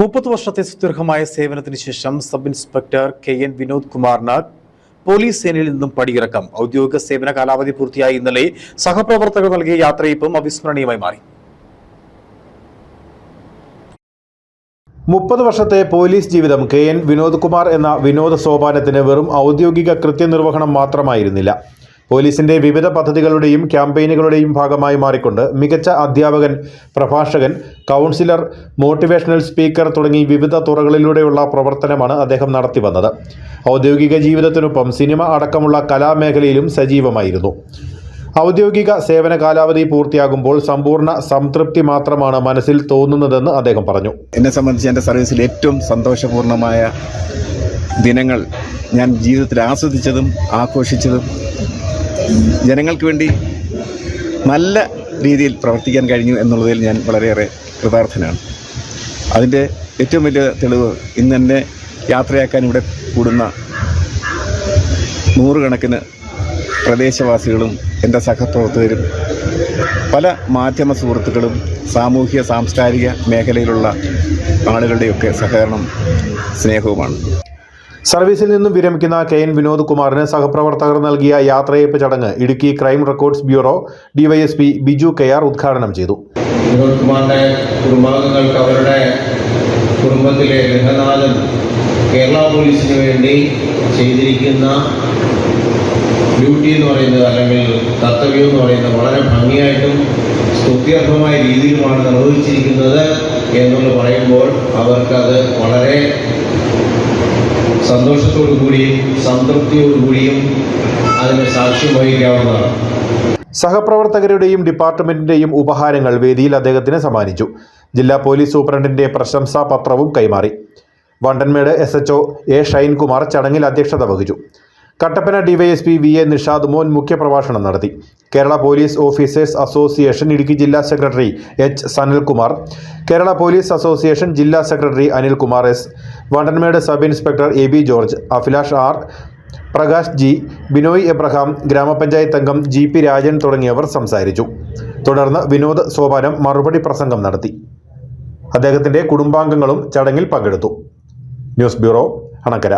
മുപ്പത് വർഷത്തെ സുദീർഘമായ സേവനത്തിന് ശേഷം sub inspector K N Vinod കുമാറിന് പോലീസ് സേനയിൽ നിന്നും പടിയിറക്കം. ഔദ്യോഗിക സേവന കാലാവധി പൂർത്തിയായി ഇന്നലെ സഹപ്രവർത്തകർ നൽകിയ യാത്രയപ്പും അവിസ്മരണീയമായി മാറി. മുപ്പത് വർഷത്തെ പോലീസ് ജീവിതം കെ എൻ വിനോദ് കുമാർ എന്ന വിനോദ സോപാനത്തിന് വെറും ഔദ്യോഗിക കൃത്യനിർവഹണം മാത്രമായിരുന്നില്ല. പോലീസിന്റെ വിവിധ പദ്ധതികളുടെയും ക്യാമ്പയിനുകളുടെയും ഭാഗമായി മാറിക്കൊണ്ട് മികച്ച അധ്യാപകൻ പ്രഭാഷകൻ കൗൺസിലർ മോട്ടിവേഷണൽ സ്പീക്കർ തുടങ്ങി വിവിധ തുറകളിലൂടെയുള്ള പ്രവർത്തനമാണ് അദ്ദേഹം നടത്തി വന്നത്. ഔദ്യോഗിക ജീവിതത്തിനൊപ്പം സിനിമ അടക്കമുള്ള കലാമേഖലയിലും സജീവമായിരുന്നു. ഔദ്യോഗിക സേവന കാലാവധി പൂർത്തിയാകുമ്പോൾ സമ്പൂർണ സംതൃപ്തി മാത്രമാണ് മനസ്സിൽ തോന്നുന്നതെന്ന് അദ്ദേഹം പറഞ്ഞു. എന്നെ സംബന്ധിച്ച് എന്റെ സർവീസിൽ ഏറ്റവും സന്തോഷപൂർണമായ ദിനങ്ങൾ ഞാൻ ജീവിതത്തിൽ ആസ്വദിച്ചതും ആഘോഷിച്ചതും ജനങ്ങൾക്ക് വേണ്ടി നല്ല രീതിയിൽ പ്രവർത്തിക്കാൻ കഴിഞ്ഞു എന്നുള്ളതിൽ ഞാൻ വളരെയേറെ കൃതാർത്ഥനാണ്. അതിന്റെ ഏറ്റവും വലിയ തെളിവ് ഇന്ന് എന്നെ യാത്രയാക്കാൻ ഇവിടെ കൂടുന്ന നൂറുകണക്കിന് പ്രദേശവാസികളും എന്റെ സഹപ്രവർത്തകരും പല മാധ്യമ സുഹൃത്തുക്കളും സാമൂഹ്യ സാംസ്കാരിക മേഖലയിലുള്ള ആളുകളുടെയൊക്കെ സഹകരണം സ്നേഹവുമാണ്. സർവീസിൽ നിന്നും വിരമിക്കുന്ന കെ എൻ വിനോദ് കുമാറിന് സഹപ്രവർത്തകർ നൽകിയ യാത്രയപ്പ് ചടങ്ങ് Idukki crime records bureau DYSP Biju K R ഉദ്ഘാടനം ചെയ്തു. വിനോദ് കുമാറിന്റെ കുടുംബാംഗങ്ങൾക്ക് അവരുടെ കുടുംബത്തിലെ ഗൃഹനാഥൻ കേരള പോലീസിന് വേണ്ടി ചെയ്തിരിക്കുന്ന ഡ്യൂട്ടി എന്ന് പറയുന്നത് അല്ലെങ്കിൽ കർത്തവ്യം എന്ന് പറയുന്നത് വളരെ ഭംഗിയായിട്ടും സ്തുത്യർഹമായ രീതിയിലുമാണ് നിർവഹിച്ചിരിക്കുന്നത് എന്നുള്ള പറയുമ്പോൾ അവർക്കത് വളരെ സന്തോഷത്തോടു സംതൃപ്തിയോടുകൂടിയും സംതൃപ്തിയോടു കൂടിയും അതിന് സാക്ഷ്യം വഹിക്കാവുന്നതാണ്. സഹപ്രവർത്തകരുടെയും ഡിപ്പാർട്ട്മെന്റിന്റെയും ഉപഹാരങ്ങൾ വേദിയിൽ അദ്ദേഹത്തിന് സമ്മാനിച്ചു. ജില്ലാ പോലീസ് സൂപ്രണ്ടിന്റെ പ്രശംസാ പത്രവും കൈമാറി. Vandanmedu S H A Shainkumar ചടങ്ങിൽ അധ്യക്ഷത വഹിച്ചു. Kattappana DYSP V A Nishad Mon മുഖ്യപ്രഭാഷണം നടത്തി. Kerala police officers association Idukki ജില്ലാ secretary H Sanalkumar Kerala police association ജില്ലാ secretary Anilkumar S Vandanmedu sub inspector A B George Abhilash R Prakash G Binoy Abraham ഗ്രാമപഞ്ചായത്ത് അംഗം G P Rajan തുടങ്ങിയവർ സംസാരിച്ചു. തുടർന്ന് വിനോദ് സോപാനം മറുപടി പ്രസംഗം നടത്തി. അദ്ദേഹത്തിന്റെ കുടുംബാംഗങ്ങളും ചടങ്ങിൽ പങ്കെടുത്തു. News bureau Anakkara.